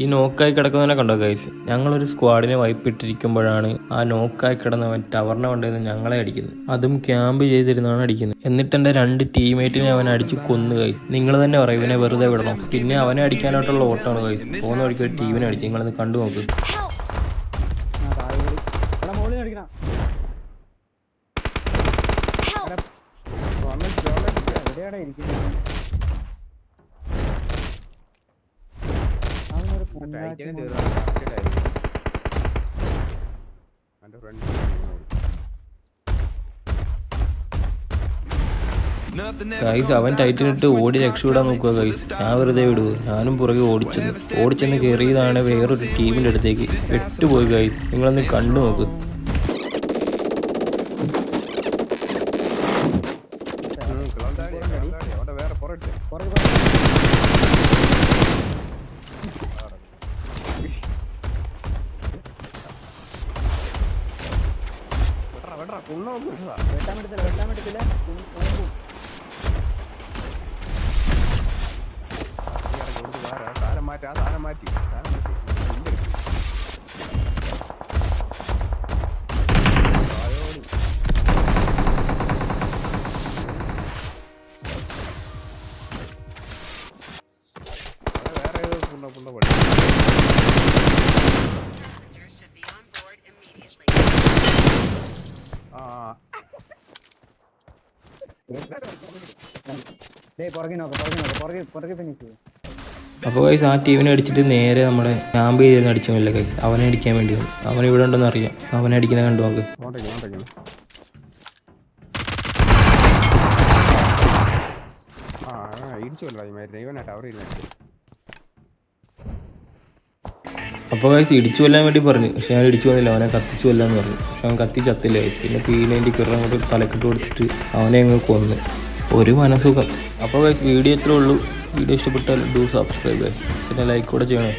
ഈ നോക്കായി കിടക്കുന്നതിനെ കണ്ടോ ഗൈസ് ഞങ്ങളൊരു സ്ക്വാഡിനെ വൈപ്പിട്ടിരിക്കുമ്പോഴാണ് ആ നോക്കായി കിടന്നവൻ ടവറിനെ കൊണ്ടുവന്ന് ഞങ്ങളെ അടിക്കുന്നത്. അതും ക്യാമ്പ് ചെയ്തിരുന്നാണ് അടിക്കുന്നത്. എന്നിട്ട് എന്റെ രണ്ട് ടീംമേറ്റിനെ അവൻ അടിച്ച് കൊന്നു ഗൈസ് നിങ്ങൾ തന്നെ പറയും ഇവനെ വെറുതെ വിടണം. പിന്നെ അവനെ അടിക്കാനായിട്ടുള്ള ഓട്ടമാണ് ഗൈസ് പോകുന്ന വഴിക്ക് ഒരു ടീമിനെ അടിച്ച് നിങ്ങളത് കണ്ടു നോക്ക്. ടൈറ്റിനെ തീർന്നു. എന്റെ ഫ്രണ്ട് ഗൈസ് അവൻ ടൈറ്റിനിട്ട് ഓടി രക്ഷപ്പെടാൻ നോക്കുക ഗൈസ് ഞാൻ വെറുതെ വിടുവോ. ഞാനും പുറകെ ഓടിച്ചെന്ന്. ഓടിച്ചെന്ന് കയറിയതാണ് വേറൊരു ടീമിന്റെ അടുത്തേക്ക്. എട്ട് പെട്ടുപോയി ഗൈസ് നിങ്ങളൊന്ന് കണ്ടു നോക്ക്. വേറെ പുറത്ത് വെട്ടറ വെട്ടറ വെട്ടാൻ പറ്റത്തില്ല മാറ്റി ആ സാധനം മാറ്റി സാധനം മാറ്റി. ആയോടി. അവിടെ വേറെ പുണ്ണ പുണ്ണ പണി അപ്പോൾ ഗൈസ് ആ ടീമിനെ അടിച്ചിട്ട് നേരെ നമ്മുടെ ക്യാമ്പ് ചെയ്തിരുന്ന് അടിച്ചില്ല ഗൈസ് അവനെ അടിക്കാൻ വേണ്ടി വന്നു. അവൻ ഇവിടെ ഉണ്ടെന്ന് അറിയാം. അവനെ അടിക്കുന്ന കണ്ടു നമുക്ക് ആ ആ, ഇടിച്ചു കൊല്ലടാ ഇവനാ ടവർ ഇരുന്നിട്ട് അപ്പോൾ ഗൈസ് ഇടിച്ചു കൊല്ലാൻ വേണ്ടി പറഞ്ഞു. പക്ഷെ ഞാൻ ഇടിച്ചു വന്നില്ല അവനെ കത്തിച്ചു കൊല്ലാന്ന് പറഞ്ഞു. പക്ഷെ അവൻ കത്തി ചത്തില്ല. പിന്നെ പിന്നെ എന്റെ കിറ അങ്ങോട്ട് തലക്കിട്ട് കൊടുത്തിട്ട് അവനെ അങ്ങ് കൊന്ന്. ഒരു മനസ്സുഖം. അപ്പോൾ ഗൈസ് വീഡിയോ ഇത്രേ ഉള്ളൂ. വീഡിയോ ഇഷ്ടപ്പെട്ടാൽ ഡു സബ്സ്ക്രൈബ് പിന്നെ ലൈക്ക് കൂടെ ചെയ്യണം.